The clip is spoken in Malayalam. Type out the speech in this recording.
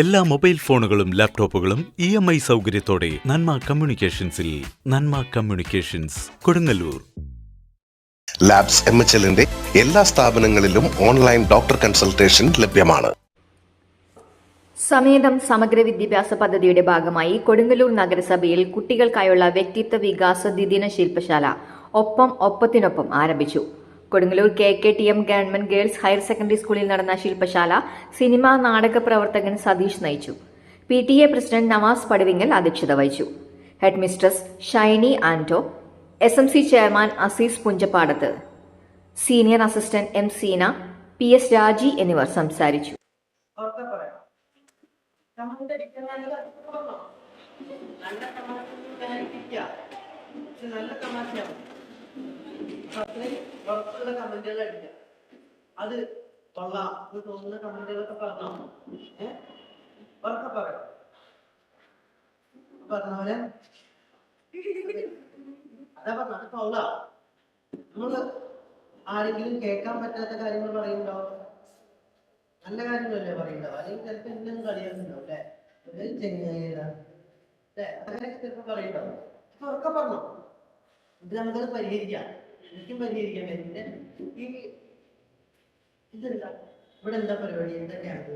എല്ലാ മൊബൈൽ ഫോണുകളും ലാപ്ടോപ്പുകളും ഇ എം ഐ സൗകര്യത്തോടെ Nanma കമ്മ്യൂണിക്കേഷൻസിൽ Nanma communications Kodungallur. Labs M H എല്ലിന്റെ എല്ലാ സ്ഥാപനങ്ങളിലും ഓൺലൈൻ ഡോക്ടർ കൺസൾട്ടേഷൻ ലഭ്യമാണ്. സമേതം സമഗ്ര വിദ്യാഭ്യാസ പദ്ധതിയുടെ ഭാഗമായി കൊടുങ്ങല്ലൂർ നഗരസഭയിൽ കുട്ടികൾക്കായുള്ള വ്യക്തിത്വ വികാസ ദ്വിദിന ശില്പശാല ഒപ്പം ഒപ്പത്തിനൊപ്പം ആരംഭിച്ചു. Kodungallur K K T M government girls higher secondary സ്കൂളിൽ നടന്ന ശില്പശാല സിനിമ നാടക പ്രവർത്തകൻ സതീഷ് നയിച്ചു. P T A president Navas Paduvingal അധ്യക്ഷത വഹിച്ചു. Head mistress Shiny Anto S M C chairman Azeez Punchappadath. Senior assistant M Seena P S Raji എന്നിവർ സംസാരിച്ചു. നല്ല കമന്റ് തമാശയാണ് കമന്റുകൾ അടിക്കുക. അത് കൊള്ളാം. എന്ന് തോന്നുന്ന കമന്റുകളൊക്കെ പറഞ്ഞോ ഏ? ഉറക്കെ പറയാം. പറഞ്ഞ അതാ പറഞ്ഞത്. കൊള്ളാം. നമ്മൾ ആരെങ്കിലും കേൾക്കാൻ പറ്റാത്ത കാര്യങ്ങൾ പറയുന്നുണ്ടോ? നല്ല കാര്യങ്ങളല്ലേ പറയുണ്ടാവും അല്ലെങ്കിൽ ചിലപ്പോ എന്തെങ്കിലും കളിയാക്കുന്നുണ്ടാവും അല്ലേ? ഒരു ചെങ്ങായിടാ അങ്ങനെയൊക്കെ ചിലപ്പോ പറയുണ്ടാവും അപ്പൊ ഒക്കെ പറഞ്ഞോ. ഇത് നമുക്കത് പരിഹരിക്കാം. എനിക്കും പരിഹരിക്കാൻ പറ്റില്ല ഈ ഇതെന്താ? ഇവിടെ എന്താ പരിപാടി? എന്തൊക്കെയാണ്?